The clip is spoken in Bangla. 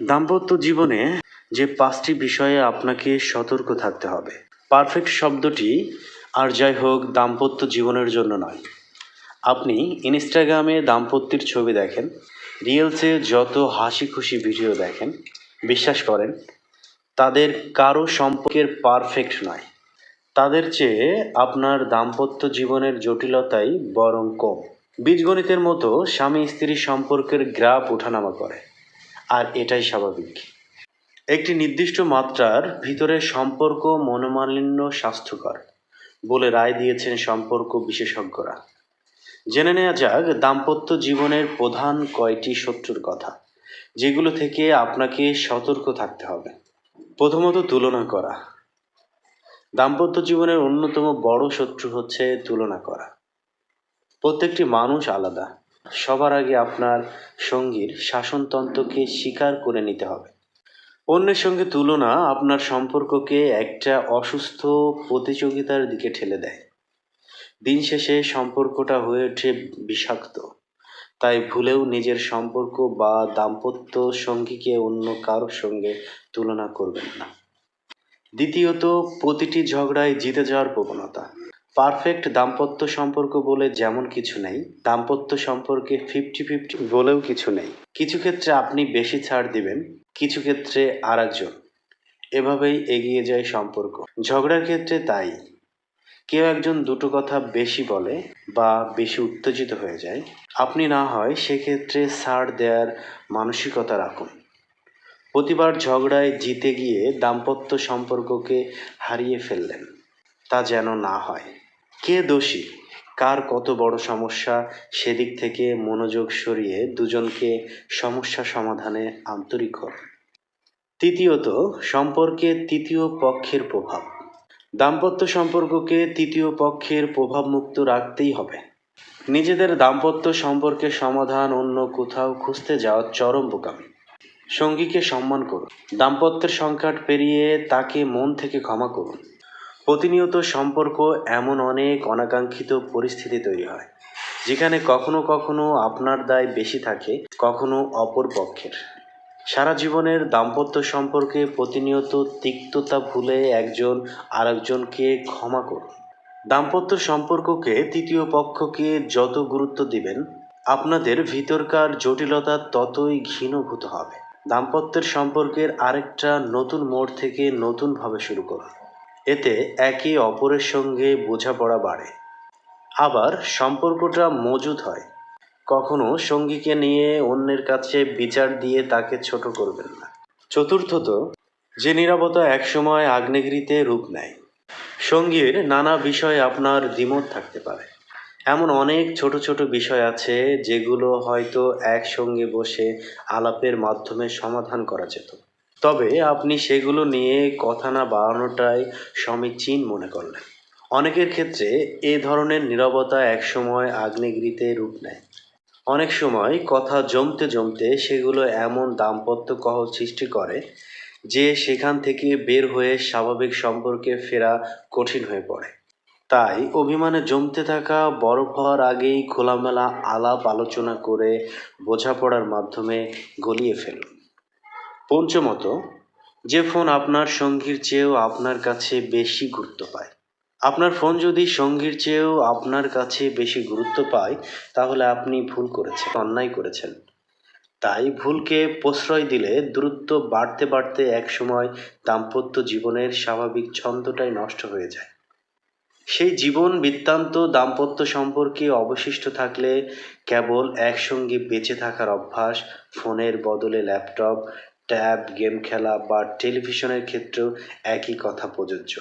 দাম্পত্য জীবনে যে পাঁচটি বিষয়ে আপনাকে সতর্ক থাকতে হবে। পারফেক্ট শব্দটি আর যাই হোক দাম্পত্য জীবনের জন্য নয়। আপনি ইনস্টাগ্রামে দাম্পত্যের ছবি দেখেন, রিলসে যত হাসি খুশি ভিডিও দেখেন, বিশ্বাস করেন, তাদের কারও সম্পর্কের পারফেক্ট নয়। তাদের চেয়ে আপনার দাম্পত্য জীবনের জটিলতাই বরং কম। বীজগণিতের মতো স্বামী স্ত্রী সম্পর্কের গ্রাফ ওঠানামা করে। আর এটাই স্বাভাবিক। একটি নির্দিষ্ট মাত্রার ভিতরে সম্পর্ক মনোমালিন্য স্বাস্থ্যকর বলে রায় দিয়েছেন সম্পর্ক বিশেষজ্ঞরা। জেনে নেওয়া যাক দাম্পত্য জীবনের প্রধান কয়টি শত্রুর কথা, যেগুলো থেকে আপনাকে সতর্ক থাকতে হবে। প্রথমত তুলনা করা। দাম্পত্য জীবনের অন্যতম বড় শত্রু হচ্ছে তুলনা করা। প্রত্যেকটি মানুষ আলাদা। সবার আগে আপনার সঙ্গীর শাসনতন্ত্রকে স্বীকার করে নিতে হবে। অন্যের সঙ্গে তুলনা আপনার সম্পর্ককে একটা অসুস্থ প্রতিযোগিতার দিকে ঠেলে দেয়। দিন শেষে সম্পর্কটা হয়ে ওঠে বিষাক্ত। তাই ভুলেও নিজের সম্পর্ক বা দাম্পত্য সঙ্গীকে অন্য কারোর সঙ্গে তুলনা করবেন না। দ্বিতীয়ত, প্রতিটি ঝগড়ায় জিতে যাওয়ার প্রবণতা। পারফেক্ট দাম্পত্য সম্পর্ক বলে যেমন কিছু নেই, দাম্পত্য সম্পর্কে ফিফটি ফিফটি বলেও কিছু নেই। কিছু ক্ষেত্রে আপনি বেশি ছাড় দিবেন, কিছু ক্ষেত্রে আর একজন এভাবেই এগিয়ে যায় সম্পর্ক। ঝগড়ার ক্ষেত্রে তাই। কেউ একজন দুটো কথা বেশি বলে বা বেশি উত্তেজিত হয়ে যায়। আপনি না হয় সেক্ষেত্রে ছাড় দেওয়ার মানসিকতা রাখুন। প্রতিবার ঝগড়ায় জিতে গিয়ে দাম্পত্য সম্পর্ককে হারিয়ে ফেললেন। তা যেন না হয়। কে দোষী? কার কত বড় সমস্যা? সেদিক থেকে মনোযোগ সরিয়ে দুজনকে সমস্যা সমাধানে আন্তরিক হন। তৃতীয়ত, সম্পর্কে তৃতীয় পক্ষের প্রভাব। দাম্পত্য সম্পর্ককে তৃতীয় পক্ষের প্রভাবমুক্ত রাখতেই হবে। নিজেদের দাম্পত্য সম্পর্কে সমাধান অন্য কোথাও খুঁজতে যাওয়ার চরম বোকামি। সঙ্গীকে সম্মান করুন। দাম্পত্যের সংকট পেরিয়ে তাকে মন থেকে ক্ষমা করুন। প্রতিনিয়ত সম্পর্ক এমন অনেক অনাকাঙ্ক্ষিত পরিস্থিতি তৈরি হয়, যেখানে কখনো কখনো আপনার দায় বেশি থাকে, কখনো অপর পক্ষের। সারা জীবনের দাম্পত্য সম্পর্কে প্রতিনিয়ত তিক্ততা ভুলে একজন আরেকজনকে ক্ষমা করুন। দাম্পত্য সম্পর্ককে তৃতীয় পক্ষকে যত গুরুত্ব দিবেন, আপনাদের ভিতরকার জটিলতা ততই ঘৃণভূত হবে। দাম্পত্যের সম্পর্কের আরেকটা নতুন মোড় থেকে নতুনভাবে শুরু করুন। এতে একে অপরের সঙ্গে বোঝাপড়া বাড়ে। আবার সম্পর্কটা মজুদ হয়। কখনো সঙ্গীকে নিয়ে অন্যের কাছে বিচার দিয়ে তাকে ছোট করবেন না। চতুর্থত, যে নিরাপত্তা একসময় আগ্নেগিরিতে রূপ নেয়। সঙ্গীর নানা বিষয়ে আপনার দ্বিমত থাকতে পারে। এমন অনেক ছোট ছোট বিষয় আছে যেগুলো হয়তো একসঙ্গে বসে আলাপের মাধ্যমে সমাধান করা যেত। তবে আপনি সেগুলো নিয়ে কথা না বাড়ানোটাই সমীচীন মনে করলেন। অনেকের ক্ষেত্রে এ ধরনের নীরবতা একসময় আগ্নেয়গিরিতে রূপ নেয়। অনেক সময় কথা জমতে জমতে সেগুলো এমন দাম্পত্য কহ সৃষ্টি করে যে সেখান থেকে বের হয়ে স্বাভাবিক সম্পর্কে ফেরা কঠিন হয়ে পড়ে। তাই অভিমানে জমতে থাকা বরফ হওয়ার আগেই খোলামেলা আলাপ আলোচনা করে বোঝাপড়ার মাধ্যমে গলিয়ে ফেলুন। পঞ্চমত, যে ফোন আপনার সঙ্গীর চেয়েও আপনার কাছে বেশি গুরুত্ব পায়। আপনার ফোন যদি সঙ্গীর চেয়েও আপনার কাছে বেশি গুরুত্ব পায়, তাহলে আপনি ভুল করেছেন, অন্যায় করেছেন। তাই ভুলকে প্রশ্রয় দিলে দূরত্ব বাড়তে বাড়তে একসময় দাম্পত্য জীবনের স্বাভাবিক ছন্দটাই নষ্ট হয়ে যায়। সেই জীবন বৃত্তান্ত দাম্পত্য সম্পর্কে অবশিষ্ট থাকলে কেবল একসঙ্গে বেঁচে থাকার অভ্যাস, ফোনের বদলে ল্যাপটপ ট্যাব গেম খেলা বা টেলিভিশনের ক্ষেত্রেও একই কথা প্রযোজ্য।